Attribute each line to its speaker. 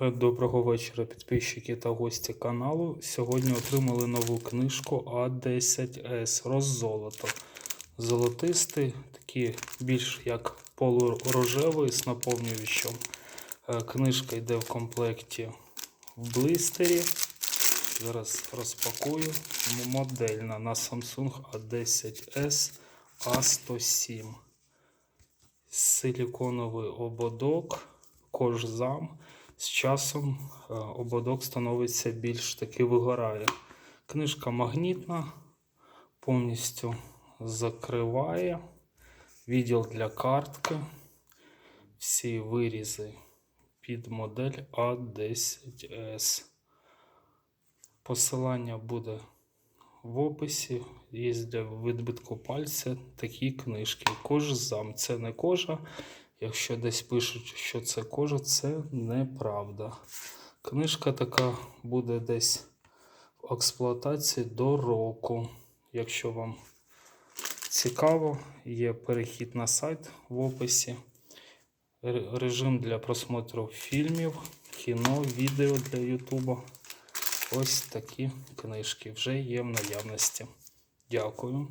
Speaker 1: Доброго вечора, підписчики та гості каналу. Сьогодні отримали нову книжку А10С Роззолото. Золотистий, такий більш як полурожевий з наповнювачем. Е, Книжка йде в комплекті в блистері. Зараз розпакую. Модельна на Samsung A10S A107. Силіконовий ободок, кожзам. З часом е, ободок становиться більш таки вигорає. Книжка магнітна, повністю закриває. Відділ для картки. Всі вирізи під модель А10С. Посилання буде в описі. Є для відбитку пальця такі книжки. Кожзам це не кожа. Якщо десь пишуть, що це кожа, це неправда. Книжка така буде десь в експлуатації до року. Якщо вам цікаво, є перехід на сайт в описі. Режим для просмотру фільмів, кіно, відео для Ютуба. Ось такі книжки вже є в наявності. Дякую.